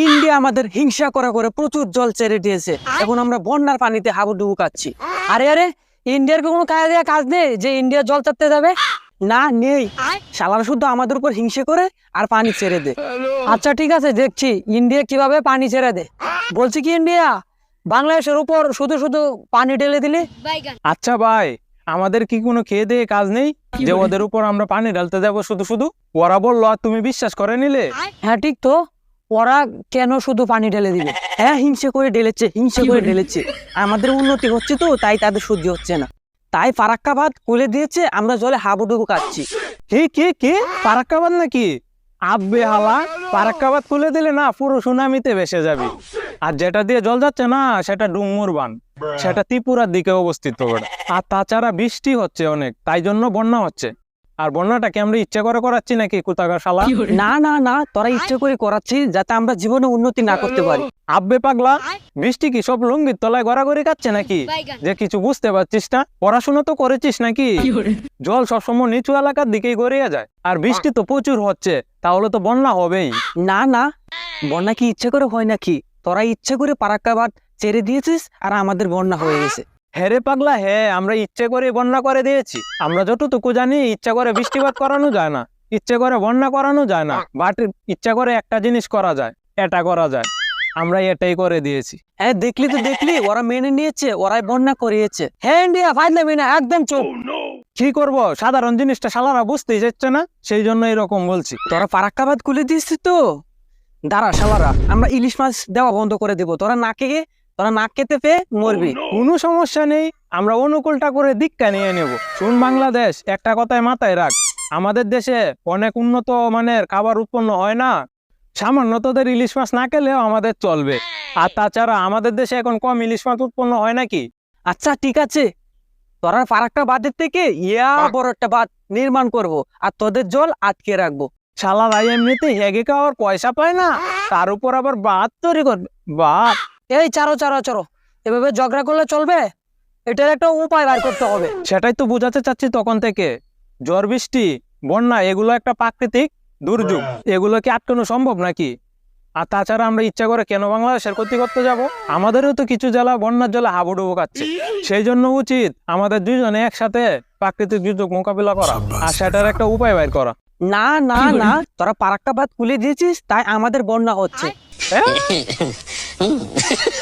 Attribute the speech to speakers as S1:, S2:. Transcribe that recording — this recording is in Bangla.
S1: ইন্ডিয়া আমাদের হিংসা করা করে প্রচুর জল ছেড়ে দিয়েছে। এখন আমরা বন্যার পানিতে হাবুডুবু কাচ্ছি আরে আরে ইন্ডিয়ার কোনো কাজ দেওয়া কাজ নেই যে ইন্ডিয়া জল চাপতে যাবে? না নেই। শালারা শুধু আমাদের উপর হিংসে করে আর পানি ছেড়ে দে আচ্ছা ঠিক আছে দেখছি ইন্ডিয়া কীভাবে পানি ছেড়ে দে বলছি কি ইন্ডিয়া বাংলাদেশের উপর শুধু শুধু পানি ঢেলে দিলে?
S2: আচ্ছা ভাই আমাদের কি কোনো খেয়ে দিয়ে কাজ নেই? যে ওদের উপর আমরা পানি ঢালতে যাব শুধু শুধু? ওরা বলল আর তুমি বিশ্বাস করে নিলে?
S1: হ্যাঁ ঠিক তো। ওরা কেন শুধু পানি ঢেলে দিবে? হ্যাঁ হিংসে করে ঢেলেছে হিংসে করে ঢেলেছে। আমাদের উন্নতি হচ্ছে তো তাই তাদের সহ্য হচ্ছে না। তাই ফারাক্কা ভাত খুলে দিয়েছে আমরা জলে হাবুডুবু কাচ্ছি
S2: কে কি কি? পারাক্কাবাদ নাকি? আব্বে হালা ফারাক্কাবাদ খুলে দিলে না পুরো সুনামিতে ভেসে যাবে। আর যেটা দিয়ে জল যাচ্ছে না সেটা ডুমুর বান। সেটা ত্রিপুরার দিকে অবস্থিত। আর তাছাড়া বৃষ্টি হচ্ছে অনেক তাই জন্য বন্যা হচ্ছে। আর বন্যাটাকে আমরা ইচ্ছা করে করাচ্ছি নাকি কুতাগার শালা?
S1: না না না তোরা ইচ্ছে করে করাচ্ছি যাতে আমরা জীবনে উন্নতি না করতে পারি।
S2: আব্বে পাগলা বৃষ্টি কি সব লুঙ্গির তলায় গড়াগড়ি কাচ্ছে নাকি? যে কিছু বুঝতে পারছিস না পড়াশোনা তো করেছিস নাকি? জল সবসময় নিচু এলাকার দিকেই গড়িয়ে যায় আর বৃষ্টি তো প্রচুর হচ্ছে তাহলে তো বন্যা হবেই।
S1: না না বন্যা কি ইচ্ছে করে হয় নাকি? তোরা ইচ্ছে করে ফারাক্কা ভাত ছেড়ে দিয়েছিস আর আমাদের বন্যা হয়ে গেছে।
S2: হেরে পাগলা হে আমরা ইচ্ছে করে বন্যা করে দিয়েছি। আমরা যতটুকু জানি ইচ্ছা করে বৃষ্টিপাত করানো যায় না। ইচ্ছে করে বন্যা করানো যায় না বাট ইচ্ছা করে একটা জিনিস করা যায় এটা করা যায়। আমরা এটাই করে দিয়েছি।
S1: হ্যাঁ দেখলি তো দেখলি ওরা মেনে নিয়েছে ওরাই বন্যা করিয়েছে। হ্যাঁ ইন্ডিয়া ফাইলামি না একদম চুপ।
S2: কি করব? সাধারণ জিনিসটা সালারা বুঝতেই যাচ্ছে না সেই জন্য এরকম বলছি।
S1: তোরা ফারাক্কাবাদ খুলে দিয়েছিস তো? দাঁড়া সালারা আমরা ইলিশ মাছ দেওয়া বন্ধ করে দেবো। তোরা না খেয়ে তোরা না খেতে পেয়ে মরবি।
S2: কোনো সমস্যা নেই আমরা অনুকূলটা করে দীক্ষা নিয়ে নেব। শুন বাংলাদেশ একটা কথায় মাথায় রাখ। আমাদের দেশে অনেক উন্নত মানের খাবার উৎপন্ন হয় না। সামান্য তোদের ইলিশ মাছ না খেলেও আমাদের চলবে। আর তাছাড়া আমাদের দেশে এখন কম ইলিশ মাছ উৎপন্ন হয় নাকি?
S1: আচ্ছা ঠিক আছে। তোরা ফারাক্কা বাদের থেকে ইয়া বড় একটা বাদ নির্মাণ করব আর তোদের জল আটকে রাখব।
S2: শালারা এমনিতে হেগে খাওয়ার পয়সা পায় না। তার উপর আবার ভাত তৈরি করবে। ভাত
S1: এই চারো চারো চারো। এভাবে ঝগড়া করলে চলবে? এটার একটা উপায় বার করতে হবে।
S2: সেটাই তো বোঝাতে চাচ্ছি তখন থেকে। ঝড় বৃষ্টি বন্যা এগুলো একটা প্রাকৃতিক দুর্যোগ। এগুলো কি আটকানো সম্ভব নাকি? আর তাছাড়া আমরা ইচ্ছা করে কেন বাংলাদেশের ক্ষতি করতে যাব? আমাদেরও তো কিছু জেলা বন্যার জলে হাবুডুবু খাচ্ছে। সেই জন্য উচিত আমাদের দুইজনে একসাথে প্রাকৃতিক দুর্যোগ মোকাবিলা করা আর সেটার একটা উপায় বের করা।
S1: না না না। তোরা ফারাক্কা বাদ খুলে দিয়েছিস তাই আমাদের বন্যা হচ্ছে।
S2: হ্যাঁ?